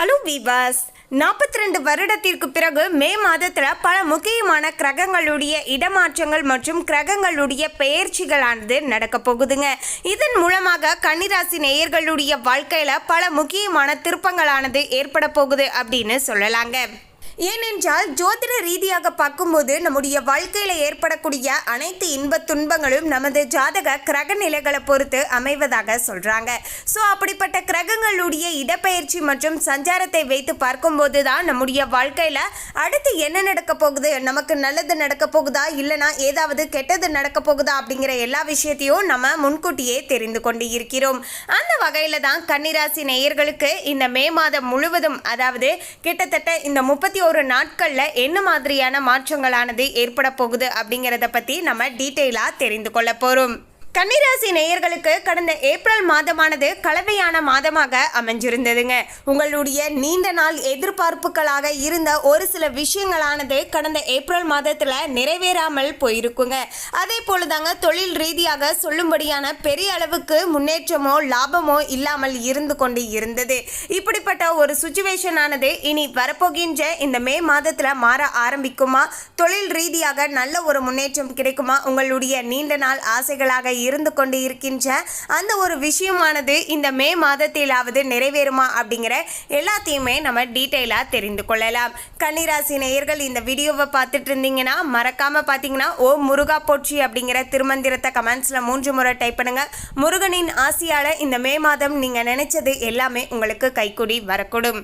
Hello விவாஸ் நாற்பத்தி ரெண்டு வருடத்திற்கு பிறகு மே மாதத்தில் பல முக்கியமான கிரகங்களுடைய இடமாற்றங்கள் மற்றும் கிரகங்களுடைய பெயர்ச்சிகளானது நடக்க போகுதுங்க. இதன் மூலமாக கன்னிராசி நேயர்களுடைய வாழ்க்கையில் பல முக்கியமான திருப்பங்களானது ஏற்பட போகுது அப்படின்னு சொல்லலாங்க. ஏனென்றால் ஜோதிட ரீதியாக பார்க்கும்போது நம்முடைய வாழ்க்கையில் ஏற்படக்கூடிய அனைத்து இன்ப துன்பங்களும் நமது ஜாதக கிரக நிலைகளை பொறுத்து அமைவதாக சொல்கிறாங்க ஸோ அப்படிப்பட்ட கிரகங்களுடைய இடப்பெயர்ச்சி மற்றும் சஞ்சாரத்தை வைத்து பார்க்கும்போது தான் நம்முடைய வாழ்க்கையில் அடுத்து என்ன நடக்க போகுது? நமக்கு நல்லது நடக்க போகுதா? இல்லைனா ஏதாவது கெட்டது நடக்க போகுதா? அப்படிங்கிற எல்லா விஷயத்தையும் நம்ம முன்கூட்டியே தெரிந்து கொண்டு இருக்கிறோம். அந்த வகையில் தான் கன்னிராசி நேயர்களுக்கு இந்த மே மாதம் முழுவதும் அதாவது கிட்டத்தட்ட இந்த முப்பத்தி ஒரு நாட்களில் என்ன மாதிரியான மாற்றங்களானது ஏற்பட போகுது அப்படிங்கிறத பற்றி நம்ம டீட்டெயிலாக தெரிந்து கொள்ள போகிறோம் கன்னிராசி நேயர்களுக்கு கடந்த ஏப்ரல் மாதமானது கலவையான மாதமாக அமைஞ்சிருந்ததுங்க. உங்களுடைய நீண்ட நாள் எதிர்பார்ப்புகளாக இருந்த ஒரு சில விஷயங்களானது கடந்த ஏப்ரல் மாதத்தில் நிறைவேறாமல் போயிருக்குங்க. அதே போலதாங்க தொழில் ரீதியாக சொல்லும்படியான பெரிய அளவுக்கு முன்னேற்றமோ லாபமோ இல்லாமல் இருந்து கொண்டு இருந்தது. இப்படிப்பட்ட ஒரு சுச்சுவேஷனானது இனி வரப்போகின்ற இந்த மே மாதத்தில் மாற ஆரம்பிக்குமா? தொழில் ரீதியாக நல்ல ஒரு முன்னேற்றம் கிடைக்குமா? உங்களுடைய நீண்ட நாள் ஆசைகளாக இருந்து கொண்டு இருக்கின்ற அந்த ஒரு விஷயமானது இந்த மே மாதத்திலாவது நிறைவேறுமா அப்படிங்கிற எல்லாத்தையுமே நம்ம டீட்டெயிலாக தெரிந்து கொள்ளலாம். கன்னிராசி நேயர்கள் இந்த வீடியோவை பார்த்துட்டு இருந்தீங்கன்னா மறக்காமல் பார்த்தீங்கன்னா ஓ முருகா போற்றி அப்படிங்கிற திருமந்திரத்தை கமெண்ட்ஸில் மூன்று முறை டைப் பண்ணுங்கள் முருகனின் ஆசையால் இந்த மே மாதம் நீங்கள் நினைச்சது எல்லாமே உங்களுக்கு கைக்கூடி வரக்கூடும்.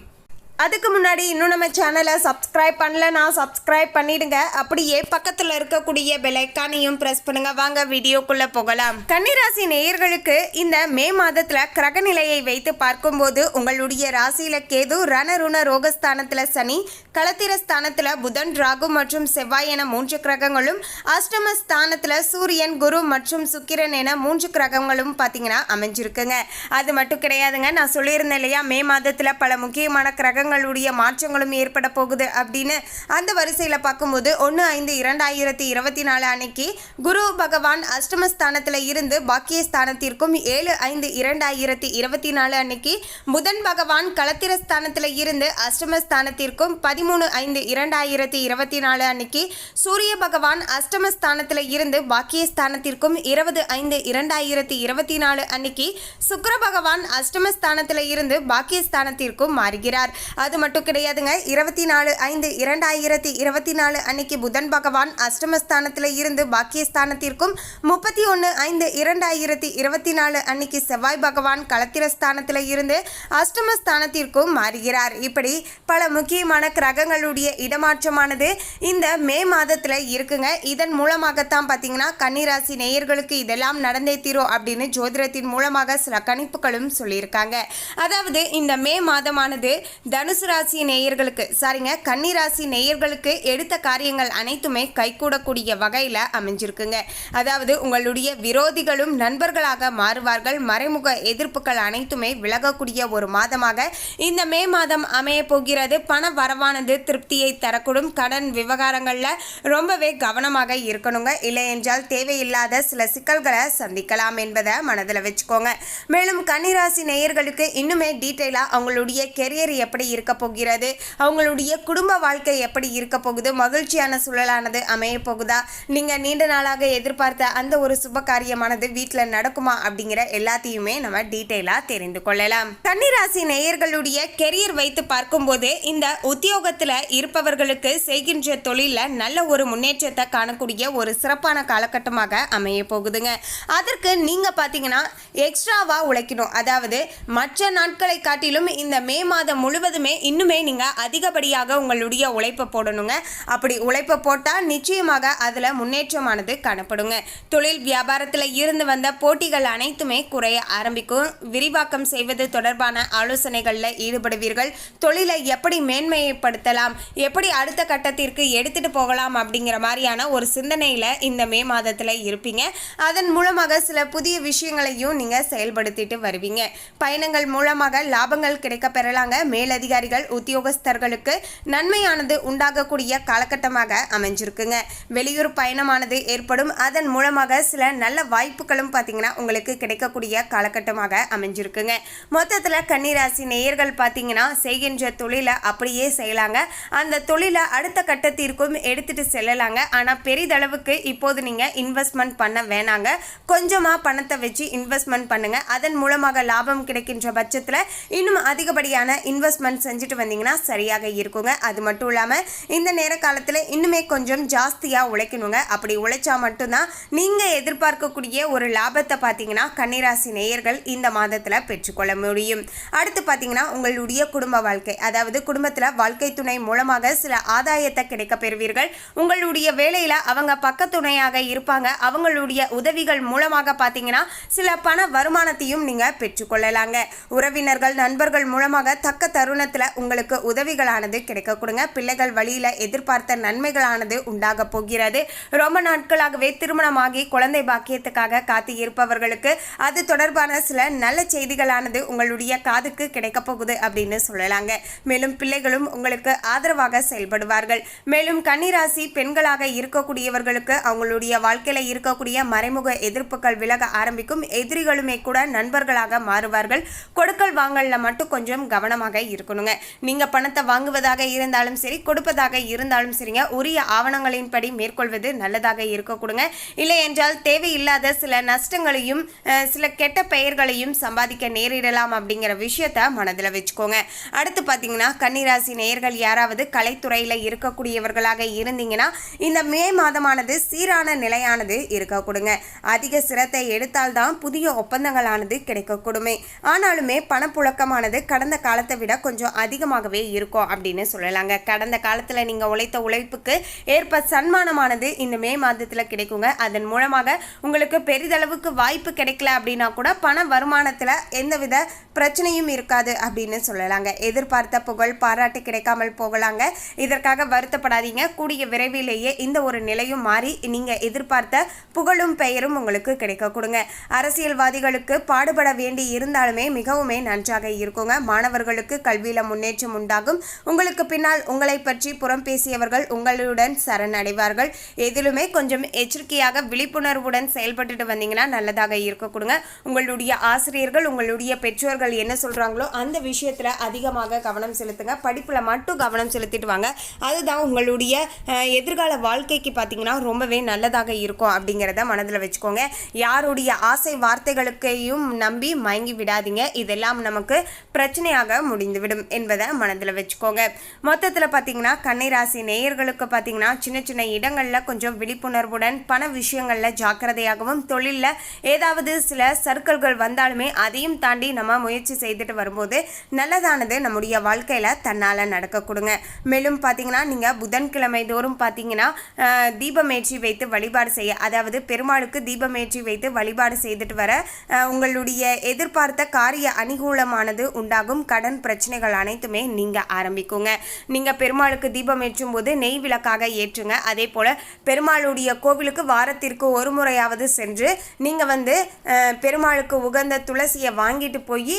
அதுக்கு முன்னாடி இன்னும் நம்ம சேனலை சப்ஸ்கிரைப் பண்ணலன்னா சப்ஸ்கிரைப் பண்ணிடுங்க. அப்படியே பக்கத்தில் இருக்கக்கூடிய பெலைக்கானையும் ப்ரெஸ் பண்ணுங்க. வாங்க வீடியோக்குள்ளே போகலாம். கன்னிராசி நேயர்களுக்கு இந்த மே மாதத்தில் கிரக நிலையை வைத்து பார்க்கும்போது உங்களுடைய ராசியில் கேது ரணருண ரோகஸ்தானத்தில் சனி களத்திர ஸ்தானத்தில் புதன் ராகு மற்றும் செவ்வாய் என மூன்று கிரகங்களும் அஷ்டம ஸ்தானத்தில் சூரியன் குரு மற்றும் சுக்கிரன் என மூன்று கிரகங்களும் பார்த்தீங்கன்னா அமைஞ்சிருக்குங்க. அது மட்டும் கிடையாதுங்க. நான் சொல்லியிருந்தேன் இல்லையா? மே மாதத்தில் பல முக்கியமான கிரகங்களுடைய மாற்றங்களும் ஏற்பட போகுது அப்படின்னு அந்த வரிசையில் பார்க்கும்போது ஒன்று ஐந்து இரண்டாயிரத்தி இருபத்தி நாலு அன்னைக்கு குரு பகவான் அஷ்டமஸ்தானத்தில் இருந்து பாக்கிய ஸ்தானத்திற்கும் ஏழு ஐந்து இரண்டாயிரத்தி இருபத்தி நாலு அன்னைக்கு புதன் பகவான் களத்திர ஸ்தானத்தில் இருந்து அஷ்டமஸ்தானத்திற்கும் பதிமூணு ஐந்து இரண்டாயிரத்தி இருபத்தி நாலு அன்னைக்கு சூரிய பகவான் அஷ்டமஸ்தானத்தில் இருந்து பாக்கிய ஸ்தானத்திற்கும் இருபது ஐந்து இரண்டாயிரத்தி இருபத்தி நாலு அன்னைக்கு சுக்கர பகவான் அஷ்டமஸ்தானத்தில் இருந்து பாக்கிய ஸ்தானத்திற்கும் மாறுகிறார். அது மட்டும் கிடையாதுங்க. இருபத்தி நாலு ஐந்து இரண்டாயிரத்தி இருபத்தி நாலு அன்னைக்கு புதன் பகவான் அஷ்டமஸ்தானத்தில் இருந்து பாக்கியஸ்தானத்திற்கும் முப்பத்தி ஒன்று ஐந்து இரண்டாயிரத்தி இருபத்தி நாலு அன்னைக்கு செவ்வாய் பகவான் களத்திரஸ்தானத்தில் இருந்து அஷ்டமஸ்தானத்திற்கும் மாறுகிறார். இப்படி பல முக்கியமான கிரகங்களுடைய இடமாற்றமானது இந்த மே மாதத்தில் இருக்குங்க. இதன் மூலமாகத்தான் பார்த்தீங்கன்னா கன்னிராசி நேயர்களுக்கு இதெல்லாம் நடந்தே தீரும் அப்படின்னு ஜோதிடத்தின் மூலமாக சில கணிப்புகளும் சொல்லியிருக்காங்க. அதாவது இந்த மே மாதமானது தனுசு ராசி நேயர்களுக்கு சாரிங்க கன்னி ராசி நேயர்களுக்கு எடுத்த காரியங்கள் அனைத்துமே கைகூடக்கூடிய வகையில் அமைஞ்சிருக்குங்க. அதாவது உங்களுடைய விரோதிகளும் நண்பர்களாக மாறுவார்கள். மறைமுக எதிர்ப்புகள் அனைத்துமே விலகக்கூடிய ஒரு மாதமாக இந்த மே மாதம் அமைய போகிறது. பண வரவானது திருப்தியை தரக்கூடும். கடன் விவகாரங்களில் ரொம்பவே கவனமாக இருக்கணுங்க. இல்லை என்றால் தேவையில்லாத சில சிக்கல்களை சந்திக்கலாம் என்பதை மனதில் வச்சுக்கோங்க. மேலும் கன்னிராசி நேயர்களுக்கு இன்னுமே டீட்டெயிலாக அவங்களுடைய கெரியர் எப்படி இருக்க போகிறது? அவங்களுடைய குடும்ப வாழ்க்கை எப்படி இருக்க போகுது? மகிழ்ச்சியான சூழலானது அமைய போகுதா? நீங்கள் நீண்ட நாளாக எதிர்பார்த்த அந்த ஒரு சுப காரியமானது வீட்டில் நடக்குமா? அப்படிங்கிற எல்லாத்தையுமே நம்ம டீட்டெயிலாக தெரிந்து கொள்ளலாம். கன்னிராசி நேயர்களுடைய கெரியர் வைத்து பார்க்கும்போது இந்த உத்தியோகத்தில் இருப்பவர்களுக்கு செய்கின்ற தொழிலில் நல்ல ஒரு முன்னேற்றத்தை காணக்கூடிய ஒரு சிறப்பான காலகட்டமாக அமைய போகுதுங்க. அதற்கு நீங்கள் பார்த்தீங்கன்னா எக்ஸ்ட்ராவாக உழைக்கணும். அதாவது மற்ற நாட்களை காட்டிலும் இந்த மே மாதம் முழுவதும் இன்னுமே நீங்கள் அதிகப்படியாக உங்களுடைய உழைப்பை போடணுங்க. அப்படி உழைப்பை போட்டால் நிச்சயமாக அதில் முன்னேற்றமானது காணப்படுங்க. தொழில் வியாபாரத்தில் இருந்து வந்த போட்டிகள் அனைத்துமே குறைய ஆரம்பிக்கும். விரிவாக்கம் செய்வது தொடர்பான ஆலோசனைகளில் ஈடுபடுவீர்கள். தொழிலை எப்படி மேன்மைப்படுத்தலாம் எப்படி அடுத்த கட்டத்திற்கு எடுத்துட்டு போகலாம் அப்படிங்கிற மாதிரியான ஒரு சிந்தனையில் இந்த மே மாதத்தில் இருப்பீங்க. அதன் மூலமாக சில புதிய விஷயங்களையும் நீங்கள் செயல்படுத்திட்டு வருவீங்க. பயணங்கள் மூலமாக லாபங்கள் கிடைக்க பெறலாங்க. மேலதிக அதிகாரிகள் உத்தியோகஸ்தர்களுக்கு நன்மையானது உண்டாகக்கூடிய காலகட்டமாக அமைஞ்சிருக்குங்க. வெளியூர் பயணமானது ஏற்படும். அதன் மூலமாக சில நல்ல வாய்ப்புகளும் பார்த்தீங்கன்னா உங்களுக்கு கிடைக்கக்கூடிய காலகட்டமாக அமைஞ்சிருக்குங்க. மொத்தத்தில் கன்னிராசி நேயர்கள் பார்த்தீங்கன்னா செய்கின்ற தொழிலை அப்படியே செய்யலாங்க. அந்த தொழிலை அடுத்த கட்டத்திற்கும் எடுத்துட்டு செல்லலாங்க. ஆனால் பெரிதளவுக்கு இப்போது நீங்கள் இன்வெஸ்ட்மெண்ட் பண்ண வேணாங்க. கொஞ்சமாக பணத்தை வச்சு இன்வெஸ்ட்மெண்ட் பண்ணுங்க. அதன் மூலமாக லாபம் கிடைக்கின்ற பட்சத்தில் இன்னும் அதிகப்படியான இன்வெஸ்ட்மெண்ட் செஞ்சுட்டு வந்தீங்கன்னா சரியாக இருக்குங்க. அது மட்டும் இல்லாமல் இந்த நேர காலத்தில் இன்னுமே கொஞ்சம் ஜாஸ்தியாக உழைக்கணுங்க. அப்படி உழைச்சா மட்டும்தான் நீங்கள் எதிர்பார்க்கக்கூடிய ஒரு லாபத்தை பார்த்தீங்கன்னா கன்னிராசி நேயர்கள் இந்த மாதத்தில் பெற்றுக்கொள்ள முடியும். அடுத்து பார்த்தீங்கன்னா உங்களுடைய குடும்ப வாழ்க்கை. அதாவது குடும்பத்தில் வாழ்க்கை துணை மூலமாக சில ஆதாயத்தை கிடைக்க பெறுவீர்கள். உங்களுடைய வேலையில் அவங்க பக்கத்துணையாக இருப்பாங்க. அவங்களுடைய உதவிகள் மூலமாக பார்த்தீங்கன்னா சில பண வருமானத்தையும் நீங்கள் பெற்றுக்கொள்ளலாங்க. உறவினர்கள் நண்பர்கள் மூலமாக தக்க தருணத்தில் உங்களுக்கு உதவிகளானது கிடைக்க கொடுங்க. பிள்ளைகள் வழியில் எதிர்பார்த்த நன்மைகளானது உண்டாக போகிறது. ரொம்ப நாட்களாகவே திருமணமாகி குழந்தை பாக்கியத்துக்காக காத்து இருப்பவர்களுக்கு அது தொடர்பான சில நல்ல செய்திகளானது உங்களுடைய காதுக்கு கிடைக்க போகுது அப்படின்னு சொல்லலாங்க. மேலும் பிள்ளைகளும் உங்களுக்கு ஆதரவாக செயல்படுவார்கள். மேலும் கன்னிராசி பெண்களாக இருக்கக்கூடியவர்களுக்கு அவங்களுடைய வாழ்க்கையில் இருக்கக்கூடிய மறைமுக எதிர்ப்புகள் விலக ஆரம்பிக்கும். எதிரிகளுமே கூட நண்பர்களாக மாறுவார்கள். கொடுக்கல் வாங்கலில் மட்டும் கொஞ்சம் கவனமாக இருக்கணுங்க நீங்க பணத்தை வாங்குவதாக இருந்தாலும் சரி கொடுப்பதாக இருந்தாலும் சரிங்க உரிய ஆவணங்களின்படி மேற்கொள்வது நல்லதாக இருக்க கொடுங்க. இல்லை என்றால் தேவையில்லாத சில நஷ்டங்களையும் சில கெட்ட பெயர்களையும் சம்பாதிக்க நேரிடலாம் அப்படிங்கிற விஷயத்த மனதில் வச்சுக்கோங்க. அடுத்து பார்த்தீங்கன்னா கன்னிராசி நேயர்கள் யாராவது கலைத்துறையில் இருக்கக்கூடியவர்களாக இருந்தீங்கன்னா இந்த மே மாதமானது சீரான நிலையானது இருக்க கொடுங்க. அதிக சிரத்தை எடுத்தால்தான் புதிய ஒப்பந்தங்களானது கிடைக்கக்கூடுமே ஆனாலுமே பணப்புழக்கமானது கடந்த காலத்தை விட கொஞ்சம் அதிகமாகவே இருக்கும் அப்படின்னு சொல்லலாங்க. கடந்த காலத்தில் நீங்கள் உழைத்த உழைப்புக்கு ஏற்ப சன்மானமானது இந்த மே மாதத்தில் கிடைக்குங்க. அதன் மூலமாக உங்களுக்கு பெரிதளவுக்கு வாய்ப்பு கிடைக்கல அப்படின்னா கூட பண வருமானத்தில் எந்தவித பிரச்சனையும் இருக்காது அப்படின்னு சொல்லலாங்க. எதிர்பார்த்த புகழ் பாராட்டு கிடைக்காமல் போகலாங்க. இதற்காக வருத்தப்படாதீங்க. கூடிய விரைவிலேயே இந்த ஒரு நிலையும் மாறி நீங்கள் எதிர்பார்த்த புகழும் பெயரும் உங்களுக்கு கிடைக்க கொடுங்க. அரசியல்வாதிகளுக்கு பாடுபட வேண்டி இருந்தாலுமே மிகவுமே நன்றாக இருக்குங்க. மாணவர்களுக்கு கல்வியில் முன்னேற்றம் உண்டாகும். உங்களுக்கு பின்னால் உங்களை பற்றி புறம் பேசியவர்கள் உங்களுடன் சரணடைவார்கள். எதிலுமே கொஞ்சம் எச்சரிக்கையாக விழிப்புணர்வுடன் செயல்பட்டுட்டு வந்தீங்கன்னா நல்லதாக இருக்க கொடுங்க. உங்களுடைய ஆசிரியர்கள் உங்களுடைய பெற்றோர்கள் என்ன சொல்கிறாங்களோ அந்த விஷயத்தில் அதிகமாக கவனம் செலுத்துங்க. படிப்பில் மட்டும் கவனம் செலுத்திட்டு வாங்க. அதுதான் உங்களுடைய எதிர்கால வாழ்க்கைக்கு பார்த்தீங்கன்னா ரொம்பவே நல்லதாக இருக்கும் அப்படிங்கிறத மனதில் வச்சுக்கோங்க. யாருடைய ஆசை வார்த்தைகளுக்கையும் நம்பி மயங்கி விடாதீங்க. இதெல்லாம் நமக்கு பிரச்சனையாக முடிந்துவிடும். என்பதை மனதில் வச்சுக்கோங்க. மொத்தத்தில் பார்த்தீங்கன்னா கன்னிராசி நேயர்களுக்கு பார்த்தீங்கன்னா சின்ன சின்ன இடங்களில் கொஞ்சம் விழிப்புணர்வுடன் பண விஷயங்களில் ஜாக்கிரதையாகவும் தொழிலில் ஏதாவது சில சர்க்கிள்கள் வந்தாலுமே அதையும் தாண்டி நம்ம முயற்சி செய்துட்டு வரும்போது நல்லதானது நம்முடைய வாழ்க்கையில் தன்னால் நடக்க கொடுங்க. மேலும் பார்த்தீங்கன்னா நீங்கள் புதன்கிழமை தோறும் பார்த்தீங்கன்னா தீபமேற்றி வைத்து வழிபாடு செய்ய அதாவது பெருமாளுக்கு தீபமேற்றி வைத்து வழிபாடு செய்துட்டு வர உங்களுடைய எதிர்பார்த்த காரிய அனுகூலமானது உண்டாகும். கடன் பிரச்சனைகள் அனைத்துமே நீங்கள் ஆரம்பிக்குங்க. நீங்கள் பெருமாளுக்கு தீபம் ஏற்றும் போது நெய் விளக்காக ஏற்றுங்க. அதே போல் பெருமாளுடைய கோவிலுக்கு வாரத்திற்கு ஒரு முறையாவது சென்று நீங்கள் வந்து பெருமாளுக்கு உகந்த துளசியை வாங்கிட்டு போய்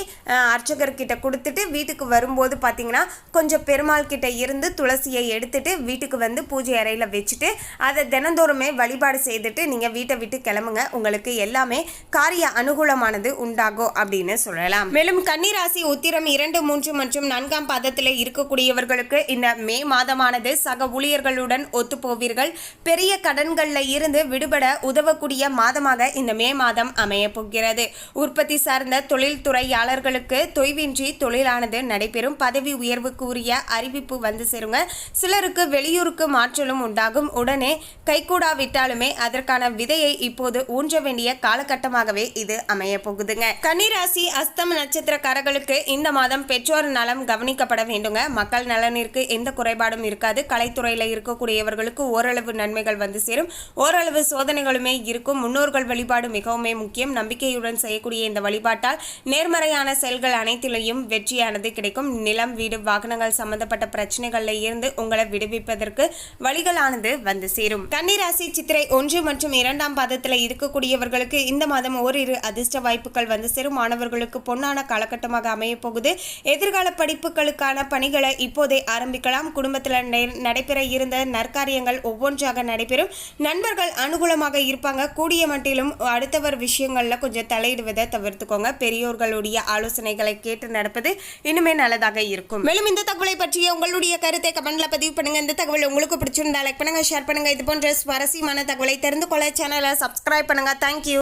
அர்ச்சகர்கிட்ட கொடுத்துட்டு வீட்டுக்கு வரும்போது பார்த்தீங்கன்னா கொஞ்சம் பெருமாள் கிட்ட இருந்து துளசியை எடுத்துட்டு வீட்டுக்கு வந்து பூஜை அறையில் வச்சுட்டு அதை தினந்தோறுமே வழிபாடு செய்துட்டு நீங்கள் வீட்டை விட்டு கிளம்புங்க. உங்களுக்கு எல்லாமே காரிய அனுகூலமானது உண்டாகும் அப்படின்னு சொல்லலாம். மேலும் கன்னிராசி உத்திரம் இரண்டு மூன்று மற்றும் நான்காம் பாதத்தில் இருக்கக்கூடியவர்களுக்கு இந்த மே மாதமானது சக ஊழியர்களுடன் ஒத்துப்போவீர்கள். பெரிய கடன்களில் இருந்து விடுபட உதவக்கூடிய மாதமாக இந்த மே மாதம் அமைய போகிறது. உற்பத்தி சார்ந்த தொழில்துறையாளர்களுக்கு தொய்வின்றி தொழிலானது நடைபெறும். பதவி உயர்வுக்கு உரிய அறிவிப்பு வந்து சேருங்க. சிலருக்கு வெளியூருக்கு மாற்றலும் உண்டாகும். உடனே கைகூடாவிட்டாலுமே அதற்கான விதையை இப்போது ஊன்ற வேண்டிய காலகட்டமாகவே இது அமைய போகுதுங்க. கன்னிராசி அஸ்தம நட்சத்திரக்காரர்களுக்கு இந்த மாதம் பெற்றோர் நலம் கவனிக்கப்பட வேண்டுங்க. மக்கள் நலனிற்கு எந்த குறைபாடும் இருக்காது. கலைத்துறையில் இருக்கக்கூடியவர்களுக்கு ஓரளவு நன்மைகள் வந்து சேரும். ஓரளவு சோதனைகளுமே இருக்கும். முன்னோர்கள் வழிபாடு மிகவுமே முக்கியம். நம்பிக்கையுடன் செய்யக்கூடிய இந்த வழிபாட்டால் நேர்மறையான செயல்கள் அனைத்திலையும் வெற்றியானது கிடைக்கும். நிலம் வீடு வாகனங்கள் சம்பந்தப்பட்ட பிரச்சனைகள்ல இருந்து உங்களை விடுவிப்பதற்கு வழிகளானது வந்து சேரும். கன்னிராசி சித்திரை ஒன்று மற்றும் இரண்டாம் பாதத்தில் இருக்கக்கூடியவர்களுக்கு இந்த மாதம் ஓரிரு அதிர்ஷ்ட வாய்ப்புகள் வந்து சேரும். மாணவர்களுக்கு பொன்னான காலகட்டமாக அமையப்போகுது. எதிர்கால படிப்புகளுக்கான பணிகளை இப்போதே ஆரம்பிக்கலாம். குடும்பத்தில் நடைபெற இருந்த நற்காரியங்கள் ஒவ்வொன்றாக நடைபெறும். நண்பர்கள் அனுகூலமாக இருப்பாங்க. கூடிய மட்டிலும் அடுத்தவர் விஷயங்களில் கொஞ்சம் தலையிடுவதை தவிர்த்துக்கோங்க. பெரியோர்களுடைய ஆலோசனைகளை கேட்டு நடப்பது இன்னுமே நல்லதாக இருக்கும். மேலும் இந்த தகவலை பற்றிய உங்களுடைய கருத்தை கமெண்ட்ல பதிவு பண்ணுங்க. இந்த தகவல் உங்களுக்கு பிடிச்சிருந்தா லைக் பண்ணுங்க ஷேர் பண்ணுங்க. இது போன்ற சுவாரஸ்யமான தகவலை தெரிந்து கொள்ள சேனலை சப்ஸ்கிரைப் பண்ணுங்க. தேங்க்யூ